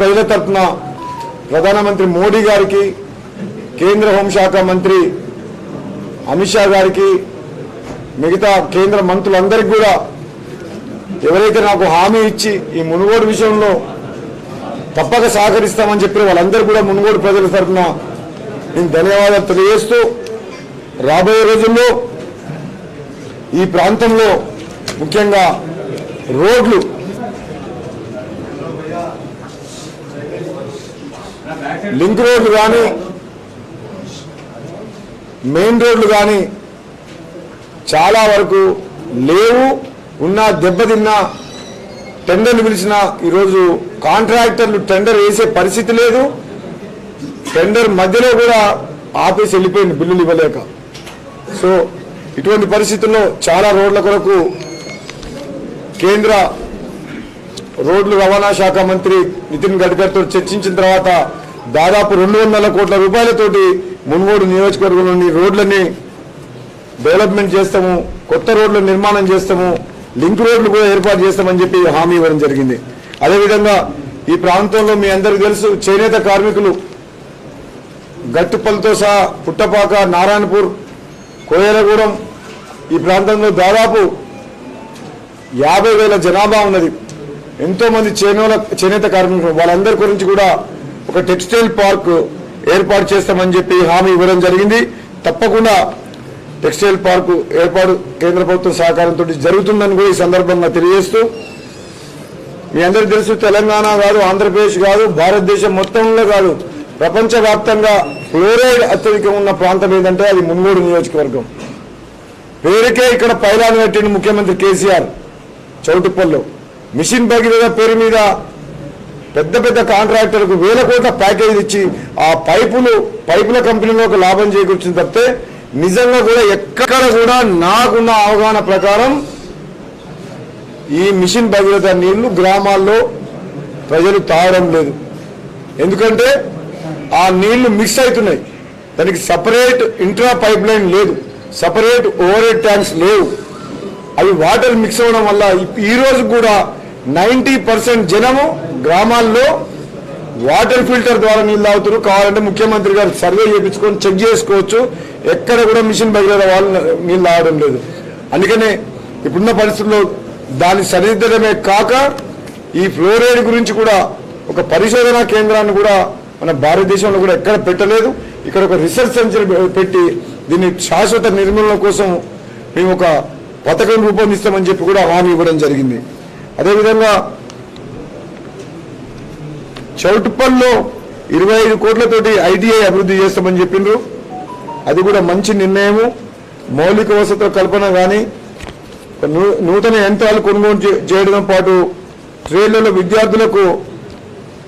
ప్రజల తరఫున ప్రధానమంత్రి మోడీ గారికి కేంద్ర హోంశాఖ మంత్రి అమిత్ షా గారికి మిగతా కేంద్ర మంత్రులందరికీ కూడా ఎవరైతే నాకు హామీ ఇచ్చి ఈ మునుగోడు విషయంలో తప్పక సహకరిస్తామని చెప్పిన వాళ్ళందరూ కూడా మునుగోడు ప్రజల తరఫున నేను ధన్యవాదాలు తెలియజేస్తూ రాబోయే రోజుల్లో ఈ ప్రాంతంలో ముఖ్యంగా రోడ్లు లింక్ రోడ్లు కానీ మెయిన్ రోడ్లు కానీ చాలా వరకు లేవు ఉన్న దెబ్బతిన్నా టెండర్లు పిలిచిన ఈరోజు కాంట్రాక్టర్లు టెండర్ వేసే పరిస్థితి లేదు. టెండర్ మధ్యలో కూడా ఆపేసి వెళ్ళిపోయింది బిల్లులు ఇవ్వలేక. సో ఇటువంటి పరిస్థితుల్లో చాలా రోడ్ల కొరకు కేంద్ర రోడ్లు రవాణా శాఖ మంత్రి నితిన్ గడ్కరీతో చర్చించిన తర్వాత దాదాపు రెండు వందల కోట్ల రూపాయలతోటి మున్గోడు నియోజకవర్గంలోని రోడ్లని డెవలప్మెంట్ చేస్తాము కొత్త రోడ్ల నిర్మాణం చేస్తాము లింక్ రోడ్లు కూడా ఏర్పాటు చేస్తామని చెప్పి హామీ ఇవ్వడం జరిగింది. అదేవిధంగా ఈ ప్రాంతంలో మీ అందరికీ తెలుసు చేనేత కార్మికులు గట్టుపల్లితో సహా పుట్టపాక నారాయణపూర్ కోయలగూడెం ఈ ప్రాంతంలో దాదాపు యాభై వేల జనాభా ఉన్నది. ఎంతోమంది చేనేత చేనేత కార్మికులు వాళ్ళందరి గురించి కూడా ఒక టెక్స్టైల్ పార్క్ ఏర్పాటు చేస్తామని చెప్పి హామీ ఇవ్వడం జరిగింది. తప్పకుండా టెక్స్టైల్ పార్కు ఏర్పాటు కేంద్ర ప్రభుత్వం సహకారంతో జరుగుతుందని కూడా ఈ సందర్భంగా తెలియజేస్తూ మీ అందరికీ తెలుసు తెలంగాణ కాదు ఆంధ్రప్రదేశ్ కాదు భారతదేశం మొత్తంలో కాదు ప్రపంచవ్యాప్తంగా ఫ్లోరైడ్ అత్యధికం ఉన్న ప్రాంతం ఏదంటే అది మున్గోడు నియోజకవర్గం. పేరుకే ఇక్కడ పైలాన్ని పెట్టిండు ముఖ్యమంత్రి కేసీఆర్ చౌటుప్పల్లో. మిషన్ భగీరథ పేరు మీద పెద్ద పెద్ద కాంట్రాక్టర్కు వేల కోట్ల ప్యాకేజ్ ఇచ్చి ఆ పైపులు పైపుల కంపెనీలోకి లాభం చేకూర్చింది తప్పితే నిజంగా కూడా ఎక్కడ కూడా నాకున్న అవగాహన ప్రకారం ఈ మిషన్ భగీరథ నీళ్ళు గ్రామాల్లో ప్రజలు తాగడం లేదు. ఎందుకంటే ఆ నీళ్ళు మిక్స్ అవుతున్నాయి. దానికి సపరేట్ ఇంట్రా పైప్ లైన్ లేదు. సపరేట్ ఓవర్ హెడ్ ట్యాంక్స్ లేవు. అవి వాటర్ మిక్స్ అవ్వడం వల్ల ఈ రోజు కూడా నైంటీ పర్సెంట్ జనము గ్రామాల్లో వాటర్ ఫిల్టర్ ద్వారా నీళ్ళు తాగుతారు. కావాలంటే ముఖ్యమంత్రి గారు సర్వే చేయించుకొని చెక్ చేసుకోవచ్చు. ఎక్కడ కూడా మిషన్ బయలుదేరే వాళ్ళు నీళ్ళు తాగడం లేదు. అందుకనే ఇప్పుడున్న పరిస్థితుల్లో దాన్ని సరిదిద్దడమే కాక ఈ ఫ్లోరైడ్ గురించి కూడా ఒక పరిశోధనా కేంద్రాన్ని కూడా మన భారతదేశంలో కూడా ఎక్కడ పెట్టలేదు. ఇక్కడ ఒక రీసెర్చ్ సెంటర్ పెట్టి దీన్ని శాశ్వత నిర్మూలన కోసం మేము ఒక పథకం రూపొందిస్తామని చెప్పి కూడా హామీ ఇవ్వడం జరిగింది. అదేవిధంగా చౌటుప్పల్లో ఇరవై ఐదు కోట్లతోటి ఐటీఐ అభివృద్ధి చేస్తామని చెప్పిండ్రు. అది కూడా మంచి నిర్ణయము. మౌలిక వసతుల కల్పన కానీ నూ- నూతన యంత్రాలు కొనుగోలు చేయడం చేయడంతో పాటు ట్రేడ్లలో విద్యార్థులకు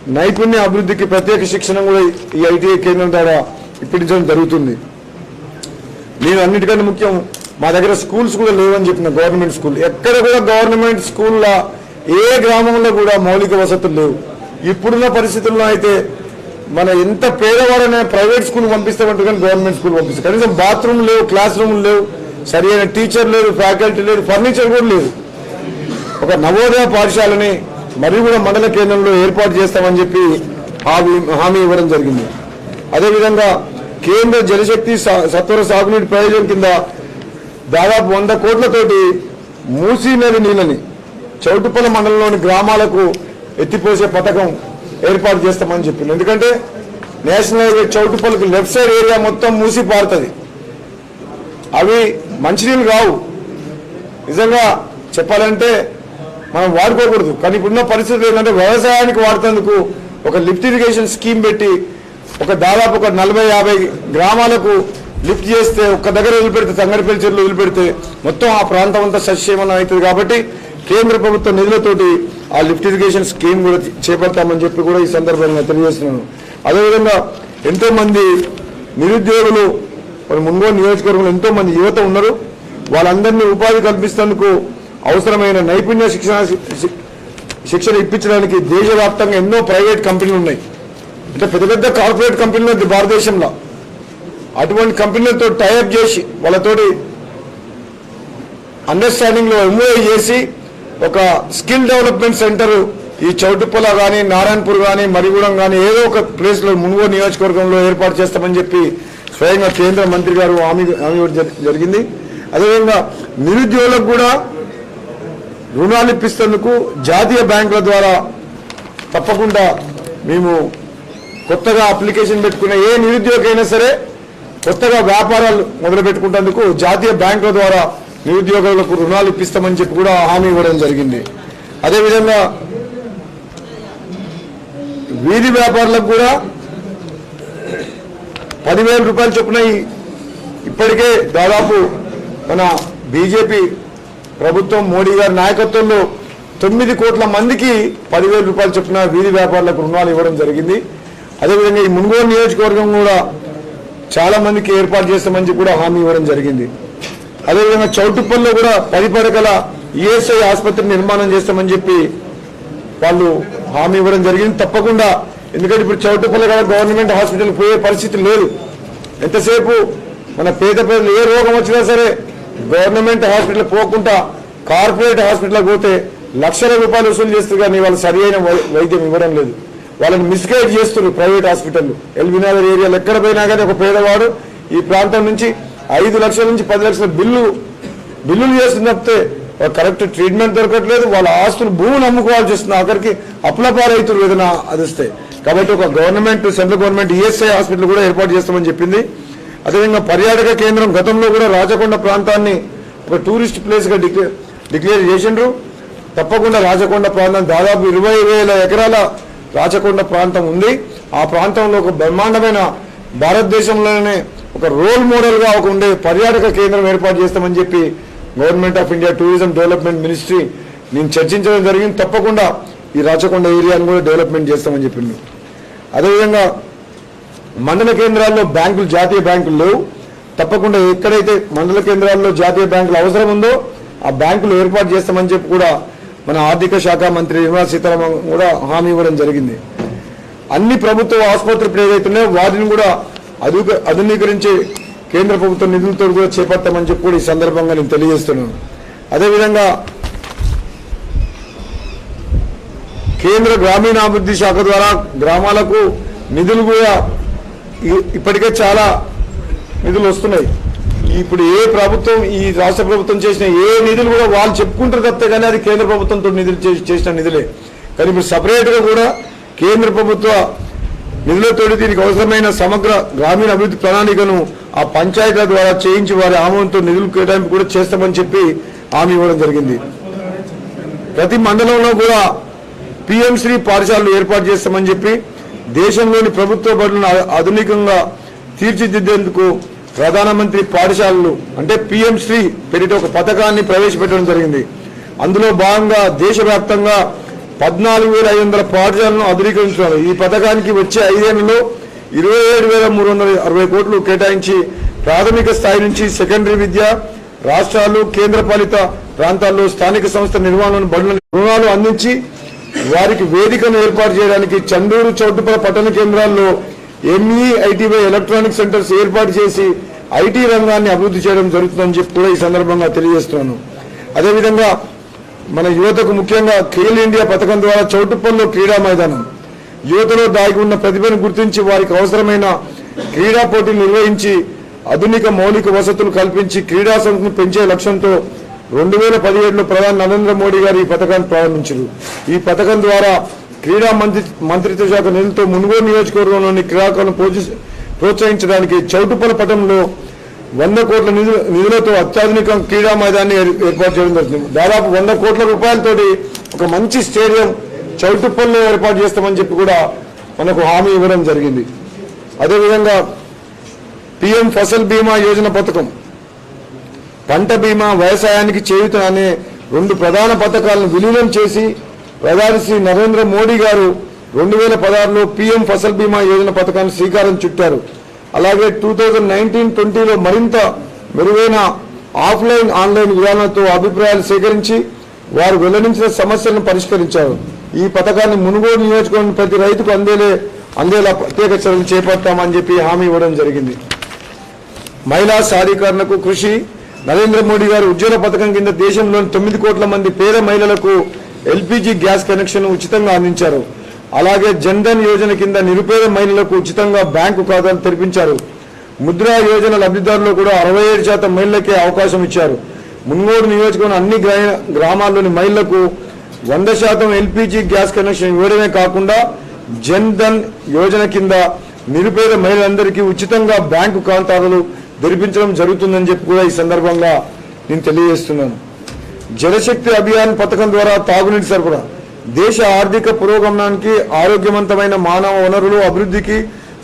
నైపుణ్య అభివృద్ధికి ప్రత్యేక శిక్షణ కూడా ఈ ఐటీఐ కేంద్రం ద్వారా ఇప్పించడం జరుగుతుంది. నేను అన్నిటికంటే ముఖ్యం మా దగ్గర స్కూల్స్ కూడా లేవని చెప్పిన గవర్నమెంట్ స్కూల్. ఎక్కడ కూడా గవర్నమెంట్ స్కూల్లో ఏ గ్రామంలో కూడా మౌలిక వసతులు లేవు. ఇప్పుడున్న పరిస్థితుల్లో అయితే మన ఎంత పేదవాడనే ప్రైవేట్ స్కూల్ పంపిస్తామంటే కానీ గవర్నమెంట్ స్కూల్ పంపిస్తాం కనీసం బాత్రూమ్ లేవు క్లాస్ రూమ్ లేవు సరైన టీచర్ లేదు ఫ్యాకల్టీ లేదు ఫర్నిచర్ కూడా లేదు. ఒక నవోదయ పాఠశాలని మరి కూడా మండల కేంద్రంలో ఏర్పాటు చేస్తామని చెప్పి హామీ హామీ ఇవ్వడం జరిగింది. అదేవిధంగా కేంద్ర జలశక్తి సత్వర సాగునీటి ప్రయోజనం కింద దాదాపు వంద కోట్లతోటి మూసీ నది నీళ్ళని చౌటుపల్లి మండలంలోని గ్రామాలకు ఎత్తిపోసే పథకం ఏర్పాటు చేస్తామని చెప్పింది ఎందుకంటే నేషనల్ హైవే చౌటుపల్లికి లెఫ్ట్ సైడ్ ఏరియా మొత్తం మూసి పారుతుంది. అవి మంచినీళ్ళు కావు. నిజంగా చెప్పాలంటే మనం వాడుకోకూడదు. కానీ ఇప్పుడున్న పరిస్థితులు ఏంటంటే వ్యవసాయానికి వాడుతందుకు ఒక లిఫ్ట్ ఇరిగేషన్ స్కీమ్ పెట్టి ఒక దాదాపు ఒక నలభై యాభై గ్రామాలకు లిఫ్ట్ చేస్తే ఒక్క దగ్గర వదిలిపెడితే తంగడిపల్లి చెరువులు వదిలిపెడితే మొత్తం ఆ ప్రాంతం అంతా సస్యమనం అవుతుంది కాబట్టి కేంద్ర ప్రభుత్వ నిధులతోటి ఆ లిఫ్ట్ ఇరిగేషన్ స్కీమ్ కూడా చేపడతామని చెప్పి కూడా ఈ సందర్భంగా తెలియజేస్తున్నాను. అదేవిధంగా ఎంతో మంది నిరుద్యోగులు మరి మున్గోడు నియోజకవర్గంలో ఎంతో మంది యువత ఉన్నారు. వాళ్ళందరినీ ఉపాధి కల్పిస్తేందుకు అవసరమైన నైపుణ్య శిక్షణ శిక్షణ ఇప్పించడానికి దేశవ్యాప్తంగా ఎన్నో ప్రైవేట్ కంపెనీలు ఉన్నాయి. అంటే పెద్ద పెద్ద కార్పొరేట్ కంపెనీలు భారతదేశంలో. అటువంటి కంపెనీలతో టైఅప్ చేసి వాళ్ళతోటి అండర్స్టాండింగ్లో ఎంఓఏ చేసి ఒక స్కిల్ డెవలప్మెంట్ సెంటర్ ఈ చౌటుప్పల కానీ నారాయణపూర్ కానీ మరిగూడెం కానీ ఏదో ఒక ప్లేస్లో మునుగోడు నియోజకవర్గంలో ఏర్పాటు చేస్తామని చెప్పి స్వయంగా కేంద్ర మంత్రి గారు హామీ హామీ జరిగింది. అదేవిధంగా నిరుద్యోగులకు కూడా రుణాలు ఇప్పిస్తేందుకు జాతీయ బ్యాంకుల ద్వారా తప్పకుండా మేము కొత్తగా అప్లికేషన్ పెట్టుకున్న ఏ నిరుద్యోగి అయినా సరే కొత్తగా వ్యాపారాలు మొదలు పెట్టుకునేందుకు జాతీయ బ్యాంకుల ద్వారా నిరుద్యోగులకు రుణాలు ఇప్పిస్తామని చెప్పి కూడా హామీ ఇవ్వడం జరిగింది. అదేవిధంగా వీధి వ్యాపారులకు కూడా పదివేల రూపాయలు చొప్పున ఇప్పటికే దాదాపు మన బీజేపీ ప్రభుత్వం మోడీ గారి నాయకత్వంలో తొమ్మిది కోట్ల మందికి పదివేల రూపాయలు చొప్పున వీధి వ్యాపారులకు రుణాలు ఇవ్వడం జరిగింది. అదేవిధంగా ఈ మున్గోడు నియోజకవర్గం కూడా చాలా మందికి ఏర్పాటు చేస్తామని కూడా హామీ ఇవ్వడం జరిగింది. అదేవిధంగా చౌటుప్పల్లో కూడా పది పడకల ఈఎస్ఐ ఆసుపత్రి నిర్మాణం చేస్తామని చెప్పి వాళ్ళు హామీ ఇవ్వడం జరిగింది. తప్పకుండా. ఎందుకంటే ఇప్పుడు చౌటుపల్లి కూడా గవర్నమెంట్ హాస్పిటల్ పోయే పరిస్థితి లేదు. ఎంతసేపు మన పేద పేదలు ఏ రోగం వచ్చినా సరే గవర్నమెంట్ హాస్పిటల్ పోకుండా కార్పొరేట్ హాస్పిటల్కి పోతే లక్షల రూపాయలు వసూలు చేస్తారు కానీ వాళ్ళు సరి అయిన వై- వైద్యం ఇవ్వడం లేదు. వాళ్ళని మిస్గైడ్ చేస్తున్నారు ప్రైవేట్ హాస్పిటల్ ఎల్బీనగర్ ఏరియాలో ఎక్కడ పోయినా కానీ ఒక పేదవాడు ఈ ప్రాంతం నుంచి ఐదు లక్షల నుంచి పది లక్షల బిల్లు బిల్లులు చేస్తుంది తప్పితే కరెక్ట్ ట్రీట్మెంట్ దొరకట్లేదు వాళ్ళ ఆస్తులు భూములు అమ్ముకోవాల్సి వస్తుంది. ఆఖరికి అప్లపారైతులు ఏదైనా అదిస్తే కాబట్టి ఒక government central government ESI hospital కూడా ఏర్పాటు చేస్తామని చెప్పింది. అదేవిధంగా పర్యాటక కేంద్రం గతంలో కూడా రాజకొండ ప్రాంతాన్ని ఒక టూరిస్ట్ ప్లేస్గా డిక్లే డిక్లేర్ డిక్లేర్ చేసిండ్రు. తప్పకుండా రాజకొండ ప్రాంతం దాదాపు ఇరవై వేల ఎకరాల రాచకొండ ప్రాంతం ఉంది. ఆ ప్రాంతంలో ఒక బ్రహ్మాండమైన భారతదేశంలోనే ఒక రోల్ మోడల్గా ఒక ఉండే పర్యాటక కేంద్రం ఏర్పాటు చేస్తామని చెప్పి government of India tourism development ministry నేను చర్చించడం జరిగింది. తప్పకుండా ఈ రాచకొండ ఏరియాను కూడా డెవలప్మెంట్ చేస్తామని చెప్పింది అదేవిధంగా మండల కేంద్రాల్లో బ్యాంకులు జాతీయ బ్యాంకులు లేవు. తప్పకుండా ఎక్కడైతే మండల కేంద్రాల్లో జాతీయ బ్యాంకులు అవసరం ఉందో ఆ బ్యాంకులు ఏర్పాటు చేస్తామని చెప్పి కూడా మన ఆర్థిక శాఖ మంత్రి నిర్మలా సీతారామన్ కూడా హామీ ఇవ్వడం జరిగింది. అన్ని ప్రభుత్వ ఆసుపత్రులు ఏదైతున్నాయో వాటిని కూడా అధుక ఆధునీకరించే కేంద్ర ప్రభుత్వ నిధులతో కూడా చేపడతామని చెప్పి కూడా ఈ సందర్భంగా నేను తెలియజేస్తున్నాను. అదేవిధంగా కేంద్ర గ్రామీణాభివృద్ధి శాఖ ద్వారా గ్రామాలకు నిధులు కూడా ఇ- ఇప్పటికే చాలా నిధులు వస్తున్నాయి. ఇప్పుడు ఏ ప్రభుత్వం ఈ రాష్ట్ర ప్రభుత్వం చేసిన ఏ నిధులు కూడా వాళ్ళు చెప్పుకుంటారు తప్పితే కానీ అది కేంద్ర ప్రభుత్వంతో నిధులు చేసిన నిధులే. కానీ ఇప్పుడు సపరేట్గా కూడా కేంద్ర ప్రభుత్వ నిధులతోటి దీనికి అవసరమైన సమగ్ర గ్రామీణ అభివృద్ధి ప్రణాళికను ఆ పంచాయతీల ద్వారా చేయించి వారి ఆమోదంతో నిధులు కేటాయింపు కూడా చేస్తామని చెప్పి హామీ ఇవ్వడం జరిగింది. ప్రతి మండలంలో కూడా పిఎంశ్రీ పాఠశాలను పాఠశాలలు ఏర్పాటు చేస్తామని చెప్పి దేశంలోని ప్రభుత్వ బడులను ఆధునికంగా తీర్చిదిద్దేందుకు ప్రధానమంత్రి పాఠశాలలు అంటే పిఎంశ్రీ పేరిట ఒక పథకాన్ని ప్రవేశపెట్టడం జరిగింది. అందులో భాగంగా దేశవ్యాప్తంగా పద్నాలుగు వేల ఐదు వందల పాఠశాలను ఆధునీకరించారు ఈ పథకానికి వచ్చే ఐదేళ్ళలో ఇరవై ఏడు వేల మూడు వందల అరవై కోట్లు కేటాయించి ప్రాథమిక స్థాయి నుంచి సెకండరీ విద్య రాష్ట్రాలు కేంద్రపాలిత ప్రాంతాల్లో స్థానిక సంస్థ నిర్వహణను బడుల రుణాలు అందించి వారికి వేదికను ఏర్పాటు చేయడానికి చండూరు చౌటుపల పట్టణ కేంద్రాల్లో ఎంఈఐటీవై ఎలక్ట్రానిక్ సెంటర్స్ ఏర్పాటు చేసి ఐటీ రంగాన్ని అభివృద్ధి చేయడం జరుగుతుందని చెప్పి కూడా ఈ సందర్భంగా తెలియజేస్తున్నాను. అదేవిధంగా మన యువతకు ముఖ్యంగా ఖేల్ ఇండియా పథకం ద్వారా చౌటుప్పల్లో క్రీడా మైదానం. యువతలో దాగి ఉన్న ప్రతిభను గుర్తించి వారికి అవసరమైన క్రీడా పోటీలు నిర్వహించి ఆధునిక మౌలిక వసతులు కల్పించి క్రీడా సంస్థను పెంచే లక్ష్యంతో రెండు వేల పదిహేడులో ప్రధాని నరేంద్ర మోడీ గారు ఈ పథకాన్ని ప్రారంభించారు. ఈ పథకం ద్వారా క్రీడా మంత్రి మంత్రిత్వ శాఖ నిధులతో మునుగోలు నియోజకవర్గంలోని క్రీడాకారులను ప్రోత్స- ప్రోత్సహించడానికి చౌటుపల్ల పథంలో వంద కోట్ల నిధులు నిధులతో అత్యాధునిక క్రీడా మైదాన్ని ఏర్- ఏర్పాటు చేయడం జరిగింది. దాదాపు వంద కోట్ల రూపాయలతోటి ఒక మంచి స్టేడియం చౌటుప్పల్లో ఏర్పాటు చేస్తామని చెప్పి కూడా మనకు హామీ ఇవ్వడం జరిగింది. అదేవిధంగా పిఎం ఫసల్ బీమా యోజన పథకం. పంట బీమా వ్యవసాయానికి చేయుత అనే రెండు ప్రధాన పథకాలను విలీనం చేసి ప్రధాని శ్రీ నరేంద్ర మోడీ గారు రెండు వేల పదహారులో పీఎం ఫసల్ బీమా యోజన పథకాన్ని శ్రీకారం చుట్టారు. అలాగే టూ థౌజండ్ నైన్టీన్ ట్వంటీలో మరింత మెరుగైన ఆఫ్లైన్ ఆన్లైన్ విధానాలతో అభిప్రాయాలు సేకరించి వారు వెల్లడించిన సమస్యలను పరిష్కరించారు. ఈ పథకాన్ని మునుగోడు నియోజకవర్గం ప్రతి రైతుకు అందేలే అందేలా ప్రత్యేక చర్యలు చేపడతామని చెప్పి హామీ ఇవ్వడం జరిగింది. మహిళా సాధీకరణకు కృషి నరేంద్ర మోడీ గారు ఉజ్వల పథకం కింద దేశంలోని తొమ్మిది కోట్ల మంది పేద మహిళలకు ఎల్పిజి గ్యాస్ కనెక్షన్ ఉచితంగా అందించారు. అలాగే జన్ధన్ యోజన కింద నిరుపేద మహిళలకు ఉచితంగా బ్యాంకు ఖాతాలు తెరిపించారు. ముద్రా యోజన లబ్ధిదారులు కూడా అరవై ఏడు శాతం మహిళలకే అవకాశం ఇచ్చారు. మున్గోడు నియోజకవర్గం అన్ని గ్రా- గ్రామాల్లోని మహిళలకు వంద శాతం ఎల్పిజి గ్యాస్ కనెక్షన్ ఇవ్వడమే కాకుండా జన్ ధన్ యోజన కింద నిరుపేద మహిళలందరికీ ఉచితంగా బ్యాంకు ఖాతాలు తెరిపించడం జరుగుతుందని చెప్పి కూడా ఈ సందర్భంగా నేను తెలియజేస్తున్నాను. జలశక్తి అభియాన్ పథకం ద్వారా తాగునీటి సరఫరా దేశ ఆర్థిక పురోగమనానికి ఆరోగ్యవంతమైన మానవ వనరులు అభివృద్ధికి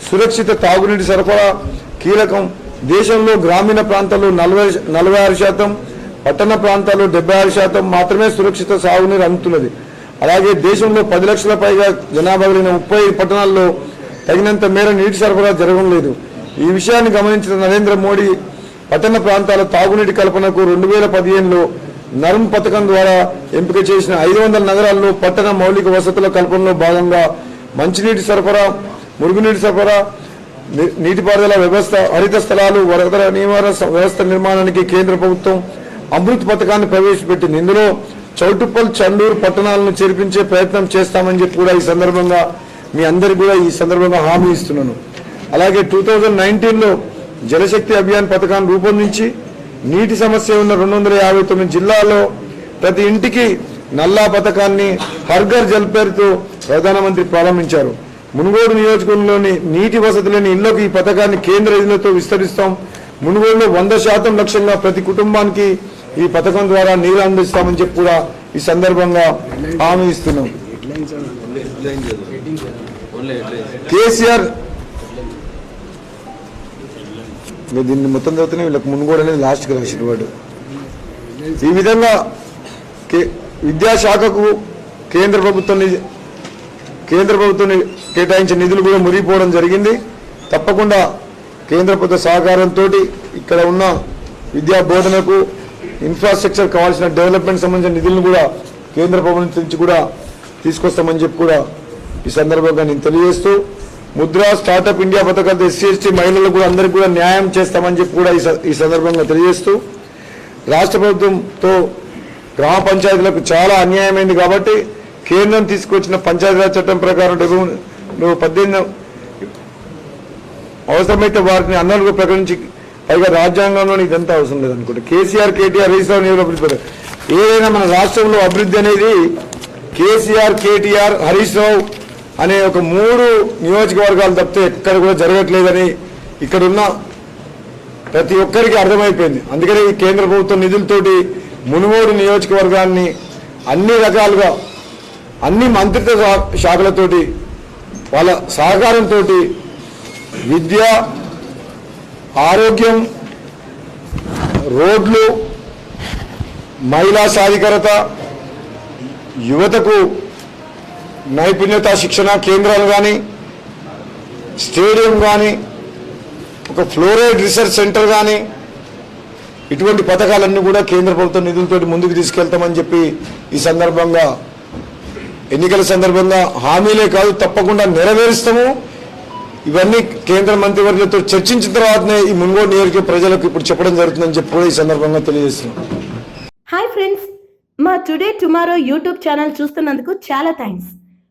సురక్షిత తాగునీటి సరఫరా కీలకం దేశంలో గ్రామీణ ప్రాంతాలు నలభై నలభై ఆరు శాతం పట్టణ ప్రాంతాలు డెబ్బై ఆరు శాతం మాత్రమే సురక్షిత సాగునీరు అందుతున్నది. అలాగే దేశంలో పది లక్షల పైగా జనాభా కలిగిన ముప్పై పట్టణాల్లో తగినంత మేర నీటి సరఫరా జరగడం లేదు ఈ విషయాన్ని గమనించిన నరేంద్ర మోడీ పట్టణ ప్రాంతాల తాగునీటి కల్పనకు రెండు వేల పదిహేనులో నర్మ్ పథకం ద్వారా ఎంపిక చేసిన ఐదు వందల నగరాల్లో పట్టణ మౌలిక వసతుల కల్పనలో భాగంగా మంచినీటి సరఫరా మురుగునీటి సరఫరా నీటిపారుదల వ్యవస్థ హరిత స్థలాలు వరద నివారణ వ్యవస్థ నిర్మాణానికి కేంద్ర ప్రభుత్వం అమృత్ పథకాన్ని ప్రవేశపెట్టింది. ఇందులో చౌటుప్పల్ చండూరు పట్టణాలను చేర్పించే ప్రయత్నం చేస్తామని చెప్పి కూడా ఈ సందర్భంగా మీ అందరికి కూడా ఈ సందర్భంగా హామీ ఇస్తున్నాను. అలాగే టూ థౌజండ్ నైన్టీన్లో జలశక్తి అభియాన్ పథకాన్ని రూపొందించి నీటి సమస్య ఉన్న రెండు వందల యాభై తొమ్మిది జిల్లాల్లో ప్రతి ఇంటికి నల్లా పథకాన్ని హర్ఘర్ జల్ పేరుతో ప్రధానమంత్రి ప్రారంభించారు. మునుగోడు నియోజకవర్గంలోని నీటి వసతి లేని ఇళ్ళకు ఈ పథకాన్ని కేంద్ర నిధులతో విస్తరిస్తాం. మునుగోడులో వంద శాతం లక్ష్యంగా ప్రతి కుటుంబానికి ఈ పథకం ద్వారా నీరు అందిస్తామని చెప్పి కూడా ఈ సందర్భంగా హామీ ఇస్తున్నాం. కేసీఆర్ ఇంకా దీన్ని మొత్తం చదివితేనే వీళ్ళకి మునుగోడు అనేది లాస్ట్కి రాసిన వాడు. ఈ విధంగా కే- విద్యాశాఖకు కేంద్ర ప్రభుత్వం కేంద్ర ప్రభుత్వం కేటాయించే కేటాయించిన నిధులు కూడా మురిగిపోవడం జరిగింది. తప్పకుండా కేంద్ర ప్రభుత్వ సహకారంతో ఇక్కడ ఉన్న విద్యా బోధనకు ఇన్ఫ్రాస్ట్రక్చర్ కావాల్సిన డెవలప్మెంట్ సంబంధించిన నిధులను కూడా కేంద్ర ప్రభుత్వం నుంచి కూడా తీసుకొస్తామని చెప్పి కూడా ఈ సందర్భంగా నేను తెలియజేస్తూ ముద్రా స్టార్టప్ ఇండియా పథకాలతో ఎస్సీ ఎస్టీ మహిళలకు కూడా అందరికీ కూడా న్యాయం చేస్తామని చెప్పి కూడా ఈ స- ఈ సందర్భంగా తెలియజేస్తూ రాష్ట్ర ప్రభుత్వంతో గ్రామ పంచాయతీలకు చాలా అన్యాయమైంది కాబట్టి కేంద్రం తీసుకొచ్చిన పంచాయతీరాజ్ చట్టం ప్రకారం డెబ్బై పద్దెనిమిది అవసరమైతే వారిని అన్నలుగా ప్రకటించి పైగా రాజ్యాంగంలో ఇదంతా అవసరం లేదనుకుంటా. కేసీఆర్ కేటీఆర్ హరీశ్రావు నీరు అభివృద్ధి ఏదైనా మన రాష్ట్రంలో అభివృద్ధి అనేది కేసీఆర్ కేటీఆర్ హరీష్ రావు అనే ఒక మూడు నియోజకవర్గాలు తప్పితే ఎక్కడ కూడా జరగట్లేదని ఇక్కడున్న ప్రతి ఒక్కరికి అర్థమైపోయింది. అందుకనే ఈ కేంద్ర ప్రభుత్వం నిధులతోటి మునుగోడు నియోజకవర్గాన్ని అన్ని రకాలుగా అన్ని మంత్రిత్వ శాఖలతోటి వాళ్ళ సహకారంతో విద్య ఆరోగ్యం రోడ్లు మహిళా సాధికారత యువతకు నైపుణ్యత శిక్షణ కేంద్రాలు కానీ స్టేడియం కానీ ఒక ఫ్లోరైడ్ రీసెర్చ్ సెంటర్ కానీ ఇటువంటి పథకాలన్నీ కూడా కేంద్ర ప్రభుత్వం నిధులతో ముందుకు తీసుకెళ్తామని చెప్పి ఈ సందర్భంగా ఎన్నికల సందర్భంగా హామీలే కాదు తప్పకుండా నెరవేరుస్తాము. ఇవన్నీ కేంద్ర మంత్రివర్యులతో చర్చించిన తర్వాతనే ఈ మున్గోడు నియోజక ప్రజలకు ఇప్పుడు చెప్పడం జరుగుతుందని చెప్పి కూడా ఈ సందర్భంగా తెలియజేస్తున్నాం. హాయ్ ఫ్రెండ్స్ మా టుడే టుమారో యూట్యూబ్ ఛానల్ చూస్తున్నందుకు చాలా థ్యాంక్స్.